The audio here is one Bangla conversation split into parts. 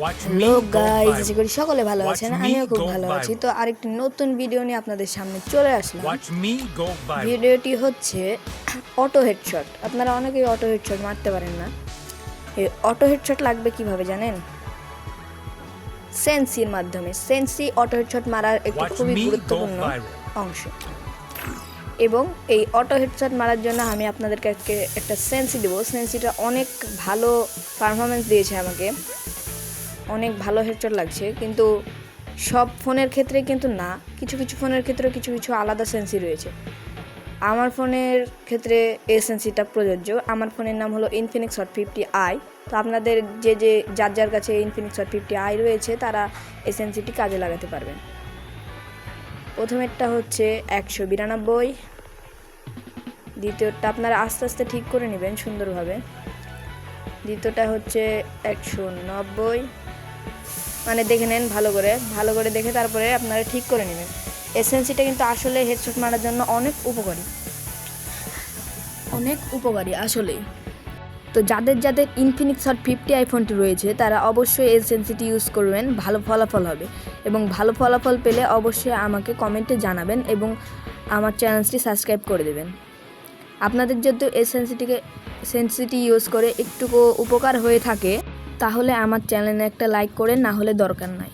Hello guys. আশা করি সকলে ভালো আছেন আমিও খুব ভালো আছি. তো আরেকটি নতুন ভিডিও নিয়ে আপনাদের সামনে চলে আসলাম. ভিডিওটি হচ্ছে অটো হেডশট আপনারা অনেকেই অটো হেডশট মারতে পারেন না। এই অটো হেডশট লাগবে কীভাবে জানেন? সেন্সির মাধ্যমে। সেন্সি অটো হেডশট মারার একটি খুবই গুরুত্বপূর্ণ অংশ। এবং এই অটো হেডশট মারার জন্য আমি আপনাদেরকে একটা সেন্সি দেবো। সেন্সিটা অনেক ভালো পারফরমেন্স দিয়েছে আমাকে। অনেক ভালো হেডশট লাগছে, কিন্তু সব ফোনের ক্ষেত্রে কিন্তু না। কিছু কিছু ফোনের ক্ষেত্রে কিছু কিছু আলাদা সেন্সি রয়েছে। আমার ফোনের ক্ষেত্রে এই সেন্সিটা প্রযোজ্য। আমার ফোনের নাম হলো ইনফিনিক্স হট ফিফটি আই তো আপনাদের যে যে, যার যার কাছে ইনফিনিক্স হট ফিফটি আই রয়েছে, তারা এই সেন্সিটি কাজে লাগাতে পারবেন। প্রথমেরটা হচ্ছে একশো বিরানব্বই। দ্বিতীয়টা আপনারা আস্তে আস্তে ঠিক করে নেবেন সুন্দরভাবে। দ্বিতীয়টা হচ্ছে একশো নব্বই। মানে দেখে নেন ভালো করে ভালো করে দেখে তারপরে আপনারা ঠিক করে নেবেন। এসএনসিটা কিন্তু আসলে হেডশট মারার জন্য অনেক উপকারী। অনেক উপকারী আসলেই তো যাদের যাদের ইনফিনিক্স হট ফিফটি আইফোনটি রয়েছে, তারা অবশ্যই এসেন্সিটি ইউজ করবেন, ভালো ফলাফল হবে। এবং ভালো ফলাফল পেলে অবশ্যই আমাকে কমেন্টে জানাবেন এবং আমার চ্যানেলটি সাবস্ক্রাইব করে দেবেন। আপনাদের যদি এই সেন্সিটিকে সেন্সিটি ইউজ করে একটুকু উপকার হয়ে থাকে তাহলে আমার চ্যানেলে একটা লাইক করে না হলে দরকার নাই।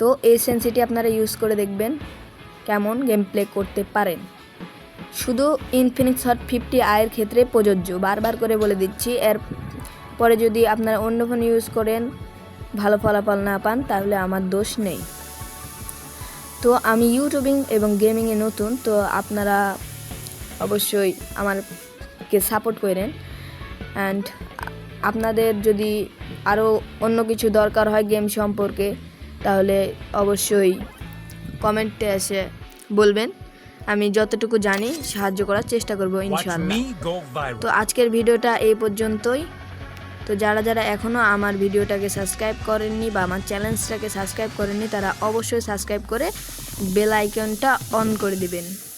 তো এই সেন্সিটি আপনারা ইউজ করে দেখবেন, কেমন গেম প্লে করতে পারেন। শুধু ইনফিনিক্স হট ফিফটি আয়ের ক্ষেত্রে প্রযোজ্য। বারবার করে বলে দিচ্ছি, এর পরে যদি আপনারা অন্য ফোন ইউজ করেন, ভালো ফলাফল না পান, তাহলে আমার দোষ নেই। তো আমি ইউটিউবিং এবং গেমিংয়ে নতুন, তো আপনারা অবশ্যই আমারকে সাপোর্ট করেন। অ্যান্ড আপনাদের যদি আরও অন্য কিছু দরকার হয় গেম সম্পর্কে তাহলে অবশ্যই কমেন্টে এসে বলবেন। আমি যতটুকু জানি সাহায্য করার চেষ্টা করব ইনশাআল্লাহ। viral. তো আজকের ভিডিওটা এই পর্যন্তই। তো যারা যারা এখনও আমার ভিডিওটাকে সাবস্ক্রাইব করেননি বা আমার চ্যানেলটাকে সাবস্ক্রাইব করেননি তারা অবশ্যই সাবস্ক্রাইব করে বেল আইকনটা অন করে দিবেন।